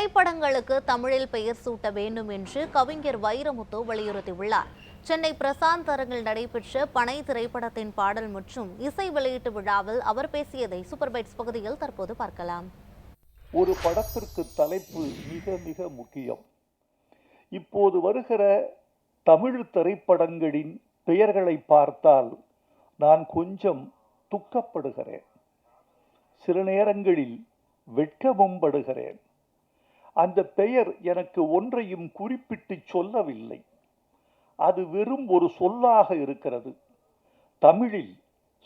திரைப்படங்களுக்கு தமிழில் பெயர் சூட்ட வேண்டும் என்று கவிஞர் வைரமுத்து வலியுறுத்தியுள்ளார். சென்னை பிரசாந்த் அரங்கில் நடைபெற்ற பனை திரைப்படத்தின் பாடல் மற்றும் இசை வெளியீட்டு விழாவில் அவர் பேசியதை சூப்பர்பைட்ஸ் பகுதியில் தற்போது பார்க்கலாம். ஒரு படத்திற்கு தலைப்பு மிக மிக முக்கியம். இப்போது வருகிற தமிழ் திரைப்படங்களின் பெயர்களை பார்த்தால் நான் கொஞ்சம் துக்கப்படுகிறேன். சில நேரங்களில் வெட்கமும் படுகிறேன். அந்த பெயர் எனக்கு ஒன்றையும் குறிப்பிட்டு சொல்லவில்லை. அது வெறும் ஒரு சொல்லாக இருக்கிறது. தமிழில்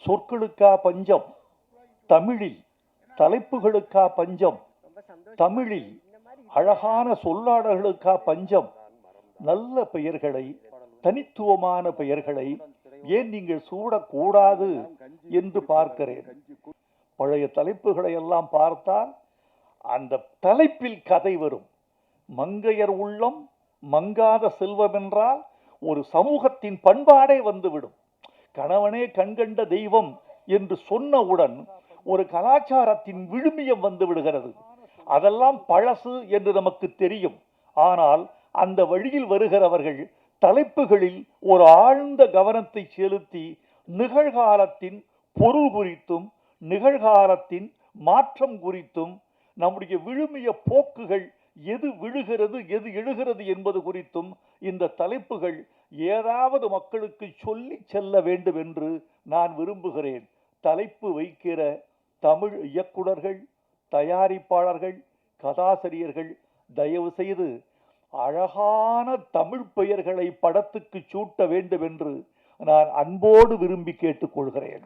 சொற்களுக்கா பஞ்சம் தமிழில் தலைப்புகளுக்கா பஞ்சம் தமிழில் அழகான சொல்லாடல்களுக்கா பஞ்சம் நல்ல பெயர்களை தனித்துவமான பெயர்களை ஏன் நீங்கள் சூடக்கூடாது என்று பார்க்கிறேன். பழைய தலைப்புகளை எல்லாம் பார்த்தால் அந்த தலைப்பில் கதை வரும். மங்கையர் உள்ளம் மங்காத செல்வம் என்றால் ஒரு சமூகத்தின் பண்பாடே வந்துவிடும். கணவனே கண்கண்ட தெய்வம் என்று சொன்னவுடன் ஒரு கலாச்சாரத்தின் விழுமியம் வந்து விடுகிறது. அதெல்லாம் பழசு என்று நமக்கு தெரியும். ஆனால் அந்த வழியில் வருகிறவர்கள் தலைப்புகளில் ஒரு ஆழ்ந்த கவனத்தை செலுத்தி நிகழ்காலத்தின் பொருள் குறித்தும் நிகழ்காலத்தின் மாற்றம் குறித்தும் நம்முடைய விழுமிய போக்குகள் எது விழுகிறது எது எழுகிறது என்பது குறித்தும் இந்த தலைப்புகள் ஏதாவது மக்களுக்கு சொல்லி செல்ல வேண்டும் என்று நான் விரும்புகிறேன். தலைப்பு வைக்கிற தமிழ் இயக்குனர்கள் தயாரிப்பாளர்கள் கதாசிரியர்கள் தயவு செய்து அழகான தமிழ் பெயர்களை படத்துக்கு சூட்ட வேண்டும் என்று நான் அன்போடு விரும்பி கேட்டுக்கொள்கிறேன்.